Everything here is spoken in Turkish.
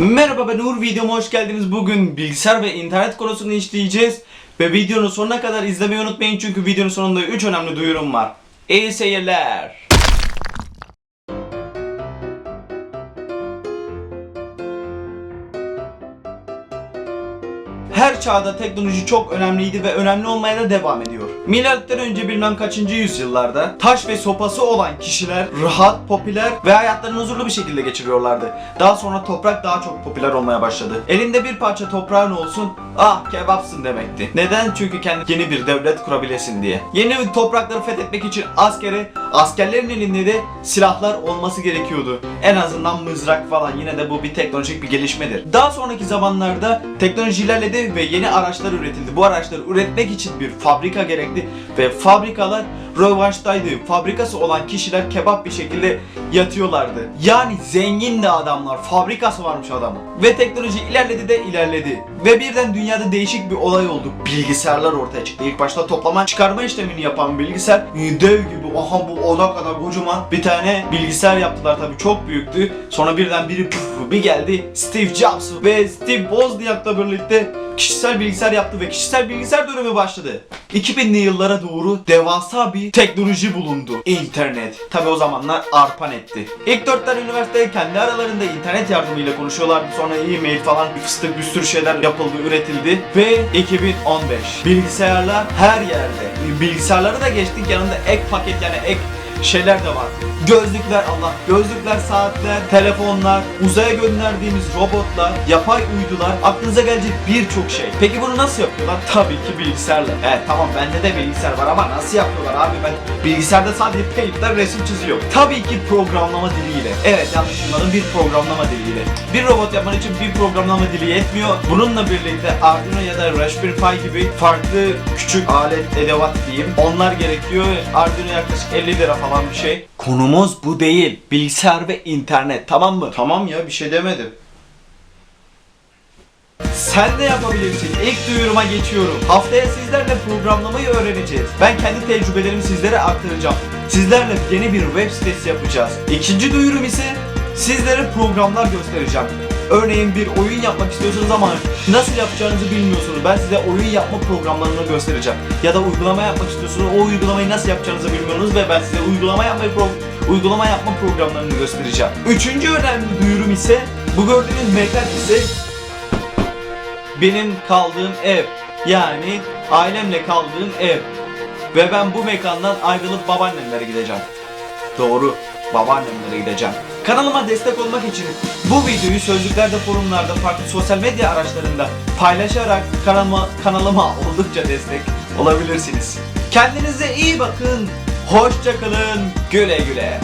Merhaba ben Uğur videoma hoş geldiniz. Bugün bilgisayar ve internet konusunu işleyeceğiz. Ve videonun sonuna kadar izlemeyi unutmayın çünkü videonun sonunda 3 önemli duyurum var. İyi seyirler. Her çağda teknoloji çok önemliydi ve önemli olmaya da devam ediyor. Milattan önce bilmem kaçıncı yüzyıllarda taş ve sopası olan kişiler rahat, popüler ve hayatlarını huzurlu bir şekilde geçiriyorlardı. Daha sonra toprak daha çok popüler olmaya başladı. Elinde bir parça toprağın olsun, ah kebapsın demekti. Neden? Çünkü kendi yeni bir devlet kurabilesin diye. Yeni toprakları fethetmek için askere, askerlerin elinde de silahlar olması gerekiyordu. En azından mızrak falan yine de bu bir teknolojik bir gelişmedir. Daha sonraki zamanlarda teknoloji ilerledi ve yeni araçlar üretildi. Bu araçları üretmek için bir fabrika gerekli. Ve fabrikalar rövanştaydı. Fabrikası olan kişiler kebap bir şekilde yatıyorlardı. Yani zengin de adamlar. Fabrikası varmış adamın. Ve teknoloji ilerledi de ilerledi. Ve birden dünyada değişik bir olay oldu. Bilgisayarlar ortaya çıktı. İlk başta toplama çıkarma işlemini yapan bilgisayar dev gibi aha bu ona kadar kocaman bir tane bilgisayar yaptılar tabii çok büyüktü. Sonra birden biri püf bir geldi Steve Jobs ve Steve Wozniak'la birlikte kişisel bilgisayar yaptı ve kişisel bilgisayar dönemi başladı. 2000'li yıllara doğru devasa bir teknoloji bulundu. İnternet. Tabi o zamanlar arpan etti. İlk dört tane üniversite kendi aralarında internet yardımıyla konuşuyorlardı. Sonra e-mail falan fıstık bir sürü şeyler yapıldı, üretildi. Ve 2015. Bilgisayarlar her yerde. Bilgisayarları da geçtik yanında ek paket yani ek şeyler de var. Gözlükler Allah, gözlükler, saatler, telefonlar, uzaya gönderdiğimiz robotlar, yapay uydular, aklınıza gelecek birçok şey. Peki bunu nasıl yapıyorlar? Tabii ki bilgisayarla. Evet tamam bende de bilgisayar var ama nasıl yapıyorlar abi ben bilgisayarda sadece paint'ler resim çiziyorum. Tabii ki programlama diliyle. Evet yanlış bunların bir programlama diliyle. Bir robot yapman için bir programlama dili yetmiyor. Bununla birlikte Arduino ya da Raspberry Pi gibi farklı küçük alet, edevat diyeyim. Onlar gerekiyor. Arduino yaklaşık 50 lira falan bir şey. Konumuz bu değil. Bilgisayar ve internet tamam mı? Tamam ya bir şey demedim. Sen de yapabilirsin. İlk duyuruma geçiyorum. Haftaya sizlerle programlamayı öğreneceğiz. Ben kendi tecrübelerimi sizlere aktaracağım. Sizlerle yeni bir web sitesi yapacağız. İkinci duyurum ise sizlere programlar göstereceğim. Örneğin bir oyun yapmak istiyorsunuz ama nasıl yapacağınızı bilmiyorsunuz. Ben size oyun yapma programlarını göstereceğim. Ya da uygulama yapmak istiyorsunuz. O uygulamayı nasıl yapacağınızı bilmiyorsunuz ve ben size uygulama yapmayı uygulama yapma programlarını göstereceğim. Üçüncü önemli duyurum ise bu gördüğünüz mekan ise benim kaldığım ev. Yani ailemle kaldığım ev. Ve ben bu mekandan ayrılıp babaannemlere gideceğim. Doğru, babaannemlere gideceğim. Kanalıma destek olmak için bu videoyu sözlüklerde, forumlarda, farklı sosyal medya araçlarında paylaşarak kanalıma, kanalıma oldukça destek olabilirsiniz. Kendinize iyi bakın. Hoşçakalın. Güle güle.